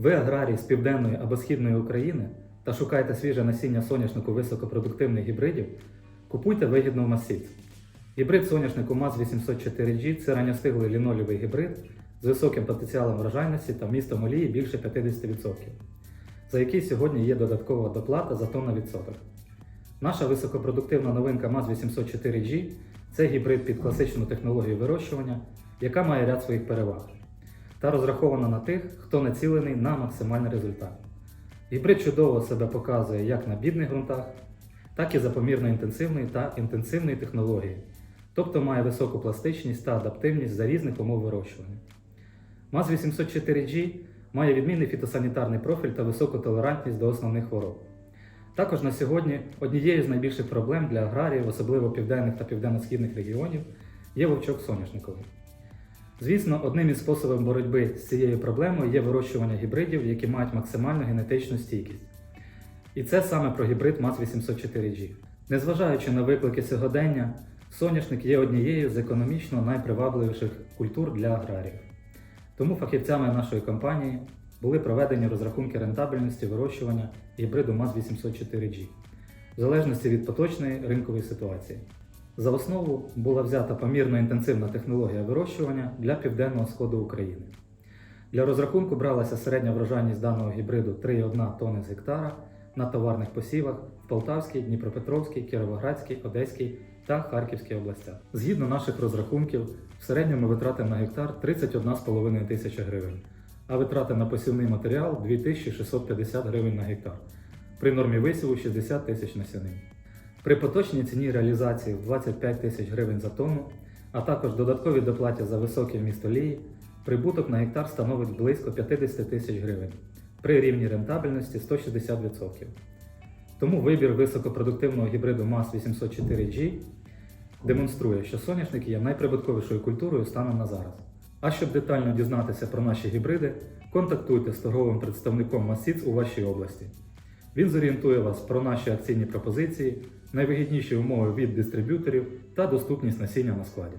Ви аграрій з південної або східної України та шукаєте свіже насіння соняшнику високопродуктивних гібридів, купуйте вигідно в Масіц. Гібрид соняшнику МАЗ-804G це ранньостиглий лінолівий гібрид з високим потенціалом врожайності та вмістом олії більше 50%, за який сьогодні є додаткова доплата за тонна відсоток. Наша високопродуктивна новинка МАЗ-804G це гібрид під класичну технологію вирощування, яка має ряд своїх переваг та розрахована на тих, хто націлений на максимальний результат. Гібрид чудово себе показує як на бідних ґрунтах, так і за помірно інтенсивної та інтенсивної технології, тобто має високу пластичність та адаптивність за різних умов вирощування. МАЗ-804G має відмінний фітосанітарний профіль та високу толерантність до основних хвороб. Також на сьогодні однією з найбільших проблем для аграріїв, особливо південних та південно-східних регіонів, є вовчок соняшниковий. Звісно, одним із способів боротьби з цією проблемою є вирощування гібридів, які мають максимальну генетичну стійкість. І це саме про гібрид МАЗ-804G. Незважаючи на виклики сьогодення, соняшник є однією з економічно найпривабливіших культур для аграріїв. Тому фахівцями нашої компанії були проведені розрахунки рентабельності вирощування гібриду МАЗ-804G в залежності від поточної ринкової ситуації. За основу була взята помірно інтенсивна технологія вирощування для південного сходу України. Для розрахунку бралася середня врожайність даного гібриду 3,1 тонни з гектара на товарних посівах в Полтавській, Дніпропетровській, Кіровоградській, Одеській та Харківській областях. Згідно наших розрахунків, в середньому витрати на гектар 31,5 тисячі гривень, а витрати на посівний матеріал 2650 гривень на гектар при нормі висіву 60 тисяч насінин. При поточній ціні реалізації в 25 тисяч гривень за тонну, а також додатковій доплаті за високий вміст олії, прибуток на гектар становить близько 50 тисяч гривень при рівні рентабельності 160%. Тому вибір високопродуктивного гібриду МАЗ-804G демонструє, що соняшник є найприбутковішою культурою станом на зараз. А щоб детально дізнатися про наші гібриди, контактуйте з торговим представником Масіц у вашій області. Він зорієнтує вас про наші акційні пропозиції, найвигідніші умови від дистриб'юторів та доступність насіння на складі.